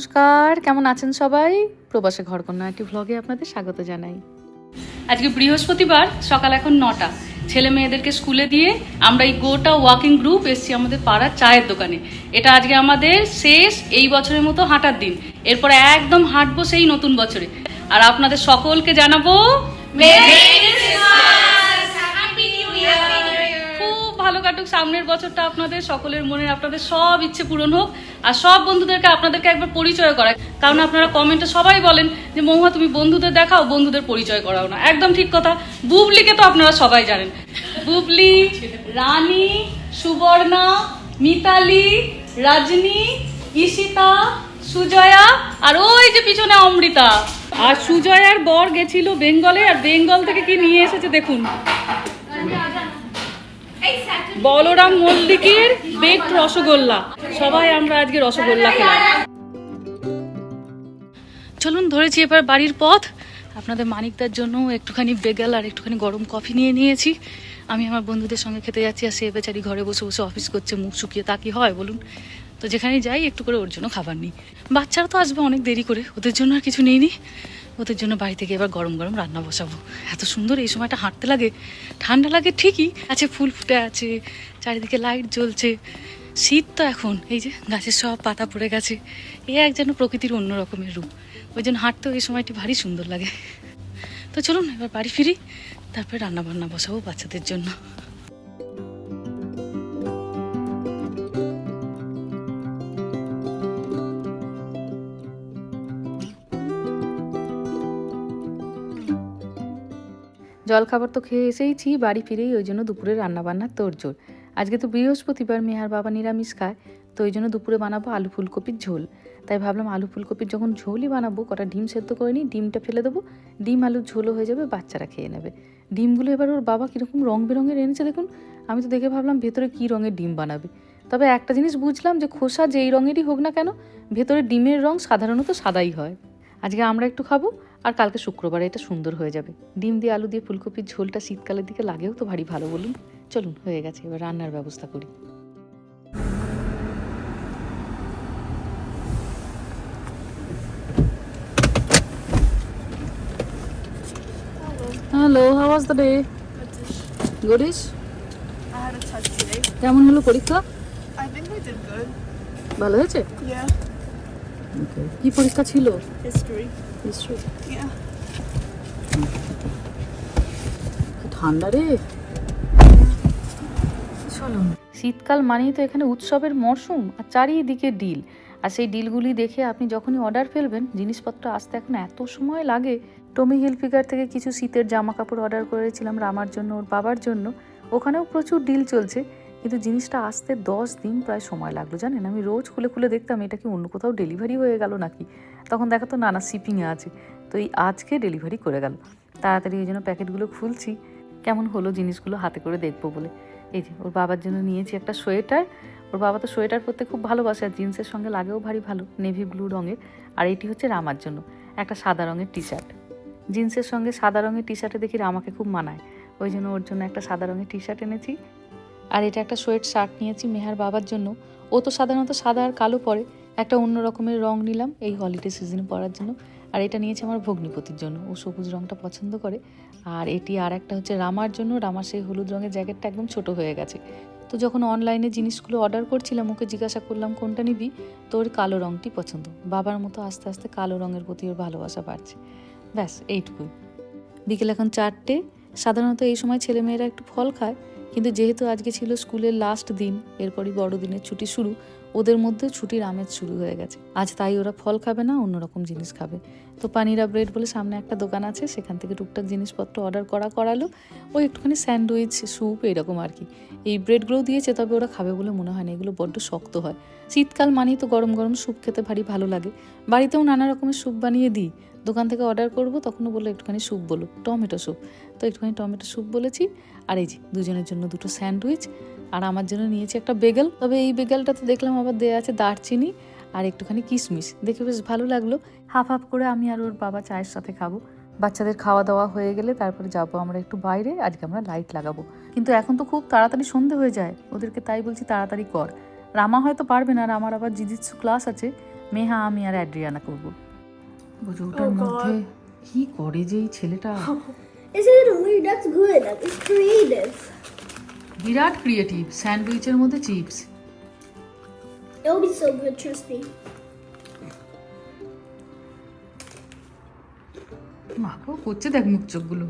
নমস্কার কেমন আছেন সবাই? প্রবাসে ঘরকন্যা একটি ভ্লগে আপনাদের স্বাগত জানাই। আজকে বৃহস্পতিবার সকাল এখন নটা। ছেলে মেয়েদেরকে স্কুলে দিয়ে আমরা এই গোটা ওয়াকিং গ্রুপ এসছি আমাদের পাড়ার চায়ের দোকানে। এটা আজকে আমাদের শেষ এই বছরের মতো হাঁটার দিন। এরপরে একদম হাঁটবো সেই নতুন বছরে। আর আপনাদের সকলকে জানাব খুব ভালো কাটুক, সামনের বছরটা আপনাদের সকলের মনে, আপনাদের সব ইচ্ছে পূরণ হোক। আর সব বন্ধুদেরকে আপনাদেরকে একবার পরিচয় করায় কারণ আপনারা কমেন্টে সবাই বলেন যে মহুয়া তুমি বন্ধুদের দেখাও, বন্ধুদের পরিচয় করাও না। একদম ঠিক কথা। বুবলিকে তো আপনারা সবাই জানেন। বুবলি, রানী, সুবর্ণা, মিতালি, রজনী, ঈশিতা, সুজয়া, আর ওই যে পিছনে অমৃতা। আর সুজয়ার বর গেছিল বেঙ্গলে, আর বেঙ্গল থেকে কি নিয়ে এসেছে দেখুন। বলরাম মল্লিকের বেকড রসগোল্লা। সবাই আমরা আজকে রসগোল্লা খেলাম। চলুন, ধরেছি এবার বাড়ির পথ। আপনাদের মানিকদার জন্য একটুখানি বেগেল আর একটুখানি গরম কফি নিয়ে নিয়েছি। আমি আমার বন্ধুদের সঙ্গে খেতে যাচ্ছি আর সে বেচারি ঘরে বসে বসে অফিস করছে, মুখ শুকিয়ে তা কি হয় বলুন? তো যেখানে যাই, একটু করে ওর জন্য খাবার নিই। বাচ্চারা তো আসবে অনেক দেরি করে। ওদের জন্য আর কিছু নেই নি ওদের জন্য বাড়ি থেকে এবার গরম গরম রান্না বসাবো। এত সুন্দর এই সময়টা হাঁটতে লাগে। ঠান্ডা লাগে ঠিকই। আছে ফুল ফুটে আছে, চারিদিকে লাইট জ্বলছে। শীত তো এখন। এই যে গাছের সব পাতা পড়ে গেছে। এ এক যেন প্রকৃতির অন্য রকমের রূপ। ওই জন্য হাঁটতেও এই সময়টি ভারী সুন্দর লাগে। তো চলুন, এবার বাড়ি ফিরি। তারপরে রান্না বান্না বসাবো বাচ্চাদের জন্য। জলখাবার তো খেয়ে এসেইছি, বাড়ি ফিরেই ওই জন্য দুপুরে রান্নাবান্নার তোড়জোড়। আজকে তো বৃহস্পতিবার, মেহার বাবা নিরামিষ খায়, তো ওই জন্য দুপুরে বানাবো আলু ফুলকপির ঝোল। তাই ভাবলাম আলু ফুলকপির যখন ঝোলই বানাবো, কটা ডিম সেদ্ধ করে নিই, ডিমটা ফেলে দেবো, ডিম আলুর ঝোলও হয়ে যাবে, বাচ্চারা খেয়ে নেবে। ডিমগুলো এবার ওর বাবা কীরকম রং বেরঙের এনেছে দেখুন, আমি তো দেখে ভাবলাম ভেতরে কী রঙের ডিম বানাবে। তবে একটা জিনিস বুঝলাম যে খোসা যেই রঙেরই হোক না কেন, ভেতরে ডিমের রং সাধারণত সাদাই হয়। আজকে আমরা একটু খাব আর কালকে শুক্রবারে এটা সুন্দর হয়ে যাবে। ডিম দিয়ে আলু দিয়ে ফুলকপির ঝোলটা শীতকালের দিকে লাগেও তো ভারী ভালো বলুন। চলুন হয়ে গেছে এবার রান্নার ব্যবস্থা করি। Hello how was the day goodish. কেমন হলো পরীক্ষা. ভালো হয়েছে? কি পরীক্ষা ছিল? History. ঠান্ডা রে। চলুন শীতকাল মানেই তো এখানে উৎসবের মরশুম আর চারিদিকে ডিল। আর সেই ডিলগুলি দেখে আপনি যখনই অর্ডার ফেলবেন জিনিসপত্র আসতে এখন এত সময় লাগে। টমি হিলফিগার থেকে কিছু শীতের জামা কাপড় অর্ডার করেছিলাম রামার জন্য ওর বাবার জন্য। ওখানেও প্রচুর ডিল চলছে। কিন্তু জিনিসটা আসতে দশ দিন প্রায় সময় লাগল, জানেন? আমি রোজ খুলে খুলে দেখতাম এটা কি অন্য কোথাও ডেলিভারি হয়ে গেল নাকি? তখন দেখাতো না না শিপিংয়ে আছে। তো এই আজকে ডেলিভারি করে গেল। তাড়াতাড়ি ওই জন্য প্যাকেটগুলো খুলছি। কেমন হলো জিনিসগুলো হাতে করে দেখব বলে। এই যে, ওর বাবার জন্য নিয়েছি একটা সোয়েটার। ওর বাবা তো সোয়েটার পরতে খুব ভালোবাসে আর জিন্সের সঙ্গে লাগেও ভারী ভালো, নেভি ব্লু রঙের। আর এটি হচ্ছে রামার জন্য, একটা সাদা রঙের টি শার্ট জিন্সের সঙ্গে সাদা রঙের টি শার্টে দেখি রামাকে খুব মানায়। ওই জন্য ওর জন্য একটা সাদা রঙের টি শার্ট এনেছি। আর এটা একটা সোয়েট শার্ট নিয়েছি মেহার বাবার জন্য। ও তো সাধারণত সাদা আর কালো পরে। একটা অন্য রকমের রং নিলাম এই হলিডে সিজনে পরার জন্য। আর এটা নিয়েছি আমার ভগ্নিপতির জন্য। ও সবুজ রংটা পছন্দ করে। আর এটি আর একটা হচ্ছে রামার জন্য। রামার সেই হলুদ রঙের জ্যাকেটটা একদম ছোট হয়ে গেছে। তো যখন অনলাইনে জিনিসগুলো অর্ডার করছিলাম, ওকে জিজ্ঞাসা করলাম, কোনটা নিবি? তো ওর কালো রঙটি পছন্দ। বাবার মতো আস্তে আস্তে কালো রঙের প্রতি ওর ভালোবাসা বাড়ছে। ব্যাস, এইটুকুই। বিকেল এখন চারটে। সাধারণত এই সময় ছেলেমেয়েরা একটু ফল খায়। কিন্তু যেহেতু আজকে ছিল স্কুলের লাস্ট দিন এরপরই বড়দিনের ছুটি শুরু ওদের মধ্যে ছুটির আমেজ শুরু হয়ে গেছে। আজ তাই ওরা ফল খাবে না, অন্যরকম জিনিস খাবে। তো পানিরা ব্রেড বলে সামনে একটা দোকান আছে, সেখান থেকে টুকটাক জিনিসপত্র অর্ডার করা করালো। ওই একটুখানি স্যান্ডউইচ স্যুপ এরকম আর কি। এই ব্রেডগুলোও দিয়েছে, তবে ওরা খাবে বলে মনে হয় না। এগুলো বড্ড শক্ত হয়। শীতকাল মানেই তো গরম গরম স্যুপ খেতে ভারী ভালো লাগে। বাড়িতেও নানা রকমের স্যুপ বানিয়ে দিই। দোকান থেকে অর্ডার করব, তখনও বলল একটুখানি স্যুপ বলো, টমেটো স্যুপ তো একটুখানি টমেটো স্যুপ বলেছি। আর এই যে, দুজনের জন্য দুটো স্যান্ডউইচ আর আমার জন্য নিয়েছি একটা বেগেল। তবে এই বেগেলটা তো দেখলাম আবার দেওয়া আছে দারচিনি আর একটুখানি কিশমিশ। দেখে বেশ ভালো লাগল। হাফ হাফ করে আমি আর ওর বাবা চায়ের সাথে খাব। বাচ্চাদের খাওয়া দাওয়া হয়ে গেলে তারপরে যাব আমরা একটু বাইরে আজকে আমরা লাইট লাগাবো। কিন্তু এখন তো খুব তাড়াতাড়ি সন্ধে হয়ে যায় ওদেরকে তাই বলছি তাড়াতাড়ি কর। রামা হয়তো পারবে না আর আমার আবার জিজিৎসু ক্লাস আছে। মেহা আমি আর অ্যাড্রিয়ানা করব। বুঝো ওটার Oh মধ্যে কি করে যে এই ছেলেটা? That's good. It's creative. বিরাট ক্রিয়েটিভ স্যান্ডউইচের মধ্যে chips. It'll be so good, trust me. মাকেও করছে দেখ মুখ চোখগুলো।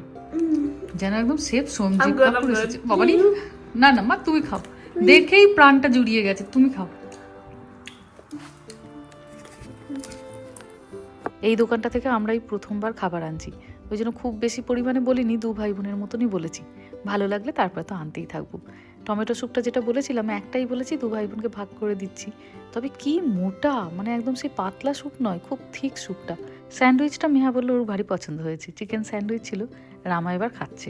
যেন একদম সেফ কাপুর এসেছে। বাবারি না না মা তুমি খাও। দেখেই প্রাণটা জুড়িয়ে গেছে তুমি খাও। এই দোকানটা থেকে আমরাই প্রথমবার খাবার আনছি। ওই জন্য খুব বেশি পরিমাণে বলিনি দু ভাই বোনের মতনই বলেছি। ভালো লাগলে তারপরে তো আনতেই থাকব। টমেটো স্যুপটা যেটা বলেছিলাম একটাই বলেছি দু ভাই বোনকে ভাগ করে দিচ্ছি। তবে কি মোটা মানে একদম সেই পাতলা স্যুপ নয় খুব থিক স্যুপটা স্যান্ডউইচটা মেহা বলল ওর ভারী পছন্দ হয়েছে। চিকেন স্যান্ডউইচ ছিল রামা এবার খাচ্ছে.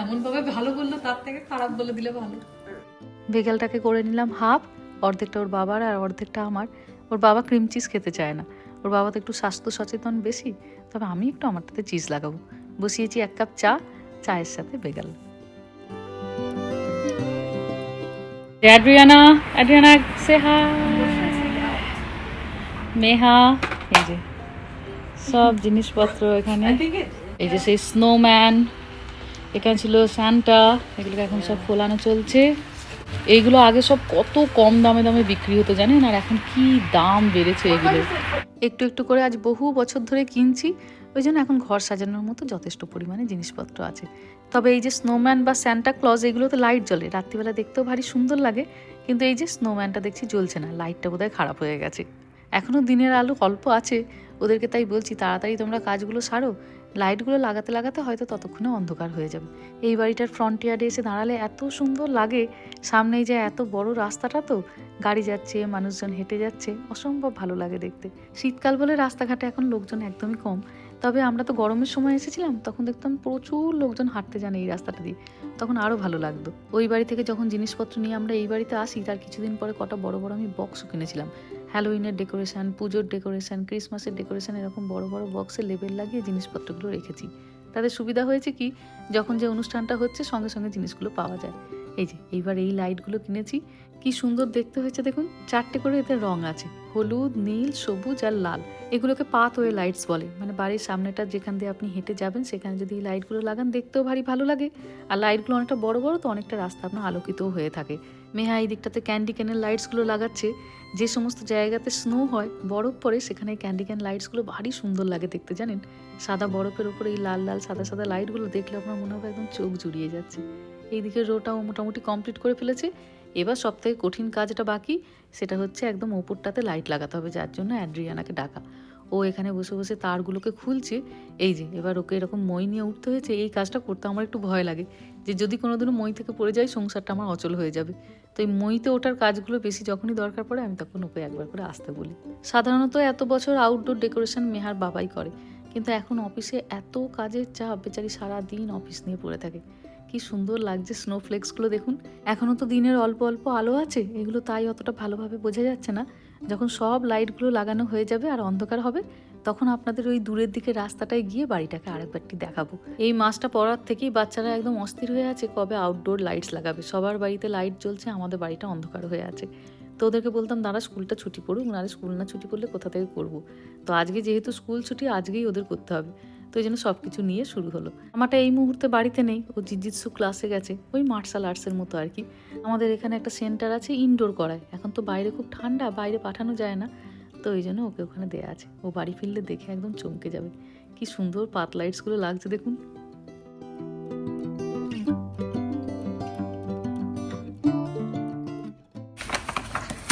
এমনভাবে ভালো বলল তার থেকে খারাপ বলে দিলে ভালো। বিকেলটাকে করে নিলাম হাফ অর্ধেকটা ওর বাবার আর অর্ধেকটা আমার। ওর বাবা ক্রিম চিজ খেতে চায় না। ওর বাবা তো একটু স্বাস্থ্য সচেতন বেশি তবে আমি একটু আমারটাতে চিজ লাগাবো। বসিয়েছি এক কাপ চা চায়ের সাথে বেগাল। অ্যাড্রিয়ানা অ্যাড্রিয়ানা সে মেহা এই যে সব জিনিসপত্র এখানে। এই যে সেই স্নোম্যান এখানে ছিল সান্টা এগুলোকে এখন সব ফোলানো চলছে। এইগুলো আগে সব কত কম দামে দামে বিক্রি হতো জানেন? আর এখন কি দাম বেড়েছে এগুলো? একটু একটু করে আজ বহু বছর ধরে কিনছি, ওই জন্য এখন ঘর সাজানোর মতো যথেষ্ট পরিমাণে জিনিসপত্র আছে। তবে এই যে স্নোম্যান বা স্যান্টা ক্লজ এগুলোতে লাইট জ্বলে। রাত্রিবেলা দেখতেও ভারী সুন্দর লাগে, কিন্তু এই যে স্নোম্যানটা দেখছি জ্বলছে না লাইটটা বোধহয় খারাপ হয়ে গেছে। এখনও দিনের আলো অল্প আছে, ওদেরকে তাই বলছি, তাড়াতাড়ি তোমরা কাজগুলো সারো লাইটগুলো লাগাতে লাগাতে হয়তো ততক্ষণে অন্ধকার হয়ে যাবে। এই বাড়িটার ফ্রন্ট ইয়ার্ডে এসে দাঁড়ালে এত সুন্দর লাগে, সামনেই যে এত বড় রাস্তাটা তো, গাড়ি যাচ্ছে, মানুষজন হেঁটে যাচ্ছে, অসম্ভব ভালো লাগে দেখতে। শীতকাল বলে রাস্তাঘাটে এখন লোকজন একদমই কম। তবে আমরা তো গরমের সময় এসেছিলাম, তখন দেখতাম প্রচুর লোকজন হাঁটতে যান এই রাস্তাটা দিয়ে। তখন আরও ভালো লাগতো। ওই বাড়ি থেকে যখন জিনিসপত্র নিয়ে আমরা এই বাড়িতে আসি, তার কিছুদিন পরে কটা বড় বড় আমি বক্সও কিনেছিলাম। হ্যালোউইনের ডেকোরেশন পুজোর ডেকোরেশন ক্রিসমাসের ডেকোরেশন এরকম বড় বড় বক্সে লেবেল লাগিয়ে জিনিসপত্রগুলো রেখেছি। তাদের সুবিধা হয়েছে কি? যখন যে অনুষ্ঠানটা হচ্ছে সঙ্গে সঙ্গে জিনিসগুলো পাওয়া যায়। এই যে, এইবার এই লাইটগুলো কিনেছি। কি সুন্দর দেখতে হয়েছে দেখুন। চারটে করে এতে রং আছে। হলুদ, নীল, সবুজ আর লাল। এগুলোকে পাত ওয়ে লাইটস বলে। মানে বাড়ির সামনেটা যেখান দিয়ে আপনি হেঁটে যাবেন, সেখানে যদি এই লাইটগুলো লাগান, দেখতেও ভারী ভালো লাগে। আর লাইটগুলো অনেকটা বড় বড়, তো অনেকটা রাস্তা আপনার আলোকিতও হয়ে থাকে। মেহা এই দিকটাতে ক্যান্ডি ক্যানের লাইটসগুলো লাগাচ্ছে। যে সমস্ত জায়গাতে স্নো হয়, বরফ পড়ে, সেখানে ক্যান্ডি ক্যান লাইটসগুলো ভারী সুন্দর লাগে দেখতে, জানেন? সাদা বরফের উপরে এই লাল লাল, সাদা সাদা লাইটগুলো দেখলে আপনার মনে হবে একদম চোখ জুড়িয়ে যাচ্ছে। এইদিকে রোটাও মোটামুটি কমপ্লিট করে ফেলেছে। এবার সব থেকে কঠিন কাজটা বাকি, সেটা হচ্ছে একদম ওপরটাতে লাইট লাগাতে হবে, যার জন্য অ্যাড্রিয়ানাকে ডাকা। ও এখানে বসে বসে তারগুলোকে খুলছে, এই যে, এবার ওকে এরকম মই নিয়ে উঠতে হয়েছে, এই কাজটা করতে আমার একটু ভয় লাগে, যে যদি কোনোদিনও মই থেকে পড়ে যায়, সংসারটা আমার অচল হয়ে যাবে। তো এই মইতে ওঠার কাজগুলো বেশি যখনই দরকার পড়ে, আমি তখন ওকে একবার করে আসতে বলি। সাধারণত এত বছর আউটডোর ডেকোরেশন মেহার বাবাই করে, কিন্তু এখন অফিসে এত কাজের চাপ, বেচারি সারা দিন অফিস নিয়ে পড়ে থাকে। কি সুন্দর লাগছে স্নোফ্লেক্সগুলো দেখুন। এখনও তো দিনের অল্প অল্প আলো আছে, এগুলো তাই অতটা ভালোভাবে বোঝা যাচ্ছে না। যখন সব লাইটগুলো লাগানো হয়ে যাবে আর অন্ধকার হবে, তখন আপনাদের ওই দূরের দিকে রাস্তাটায় গিয়ে বাড়িটাকে আরেকবারটি দেখাবো। এই মাসটা পড়ার থেকেই বাচ্চারা একদম অস্থির হয়ে আছে, কবে আউটডোর লাইটস লাগাবে। সবার বাড়িতে লাইট জ্বলছে, আমাদের বাড়িটা অন্ধকার হয়ে আছে। তো ওদেরকে বলতাম, দাঁড়া স্কুলটা ছুটি পড়ুক, নাহলে স্কুল না ছুটি পড়লে কোথা থেকে করব? তো আজকে যেহেতু স্কুল ছুটি, আজকেই ওদের করতে হবে। তো এই জন্য সব কিছু নিয়ে শুরু হলো। আমারটা এই মুহূর্তে বাড়িতে নেই, ও জিজিৎসু ক্লাসে গেছে, ওই মার্শাল আর্টসের মতো আর কি। আমাদের এখানে একটা সেন্টার আছে ইনডোর করায়, এখন তো বাইরে খুব ঠান্ডা, বাইরে পাঠানো যায় না। তো ওই জন্য ওকে ওখানে দেয়া আছে, ও বাড়ি ফিরলে দেখে একদম চমকে যাবে। কি সুন্দর পাত লাইটসগুলো লাগছে দেখুন।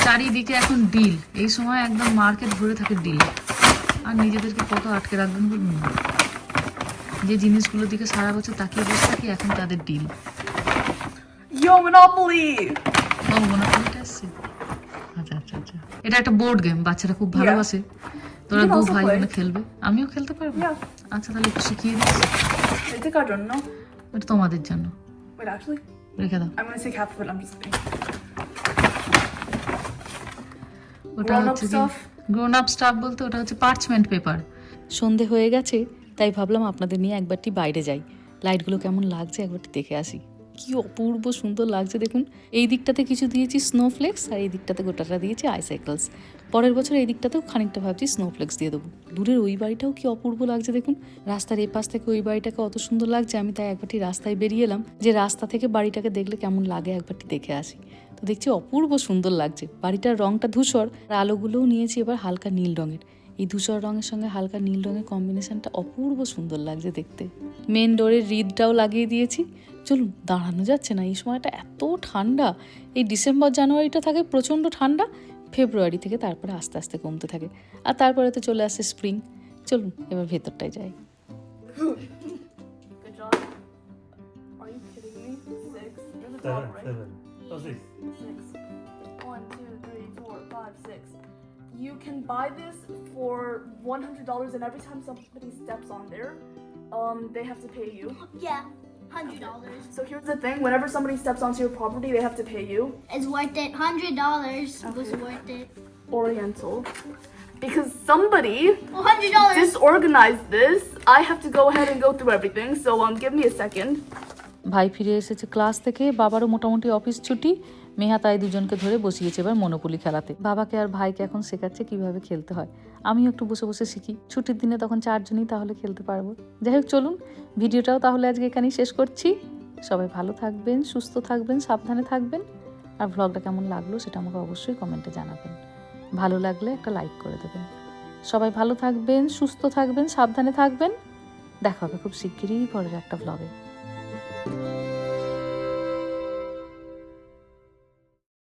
চারিদিকে এখন ডিল এই সময় একদম মার্কেট ভরে থাকে ডিল আর নিজেদেরকে কত আটকে রাখবেন বলুন। যে জিনিসগুলোর দিকে সারা বছর তাকিয়ে বসে থাকি এখন তাদের ডিল Yo, Monopoly! ও মোনোপলিটা এসছে। আচ্ছা আচ্ছা আচ্ছা। এটা একটা বোর্ড গেম বাচ্চারা খুব ভালোবাসে। তোরা দু ভাই বোনে খেলবে? আমিও খেলতে পারব? আচ্ছা তাহলে একটু শিখিয়ে think I don't know. এটা তোমাদের জন্য। Wait, actually, রেখে দাও। I'm gonna take half of it. I'm just kidding. ওটা হচ্ছে গ্রোন আপ স্টাফ বলতে ওটা হচ্ছে পার্চমেন্ট পেপার সন্ধে হয়ে গেছে তাই ভাবলাম আপনাদের নিয়ে একবারটি বাইরে যাই। লাইটগুলো কেমন লাগছে একবারটি দেখে আসি। কি অপূর্ব সুন্দর লাগছে দেখুন। এই দিকটাতে কিছু দিয়েছি স্নোফ্লেক্স আর এই দিকটাতে গোটাটা দিয়েছি আইসাইকেলস পরের বছর এই দিকটাতেও খানিকটা ভাবছি স্নোফ্লেক্স দিয়ে দেবো। দূরের ওই বাড়িটাও কি অপূর্ব লাগছে দেখুন। রাস্তার এই পাশ থেকে ওই বাড়িটাকে অত সুন্দর লাগছে, আমি তাই একবারটি রাস্তায় বেরিয়ে এলাম যে রাস্তা থেকে বাড়িটাকে দেখলে কেমন লাগে একবারটি দেখে আসি। তো দেখছি অপূর্ব সুন্দর লাগছে। বাড়িটার রংটা ধূসর আর আলোগুলোও নিয়েছি এবার হালকা নীল রঙের। এই ধূসর রঙের সঙ্গে হালকা নীল রঙের কম্বিনেশনটা অপূর্ব সুন্দর লাগছে দেখতে। মেন ডোরের রিদটাও লাগিয়ে দিয়েছি। চলুন দাঁড়ানো যাচ্ছে না। এই সময়টা এত ঠান্ডা। এই ডিসেম্বর জানুয়ারিটা থাকে প্রচণ্ড ঠান্ডা। ফেব্রুয়ারি থেকে তারপরে আস্তে আস্তে কমতে থাকে। আর তারপরে তো চলে আসে স্প্রিং চলুন এবার ভেতরটায় যাই। Seven, seven. Oh, six. Six. One, two, three, four, five, six. You can buy this for one hundred dollars, and every time somebody steps on there, um, they have to pay you. Yeah, hundred dollars. So here's the thing: whenever somebody steps onto your property, they have to pay you. It's worth it. Hundred dollars was Okay. worth it. Oriental, because somebody Well, hundred dollars. disorganized this. I have to go ahead and go through everything. So um, give me a second. ভাই ফিরে এসেছে class থেকে বাবারও মোটামুটি office ছুটি Meha তাই দুজনকে ধরে বসিয়েছে এবার মনোপুলি খেলাতে। বাবাকে আর ভাইকে এখন শেখাচ্ছে কীভাবে খেলতে হয়। আমিও একটু বসে বসে শিখি। ছুটির দিনে তখন চারজনই তাহলে খেলতে পারব। যাই হোক, চলুন। ভিডিওটাও তাহলে আজকে এখানেই শেষ করছি। সবাই ভালো থাকবেন, সুস্থ থাকবেন, সাবধানে থাকবেন। আর ভ্লগটা কেমন লাগল সেটা আমাকে অবশ্যই কমেন্টে জানাবেন। ভালো লাগলে একটা লাইক করে দেবেন। সবাই ভালো থাকবেন, সুস্থ থাকবেন, সাবধানে থাকবেন। দেখা হবে খুব শিগগিরই পরের একটা ভ্লগে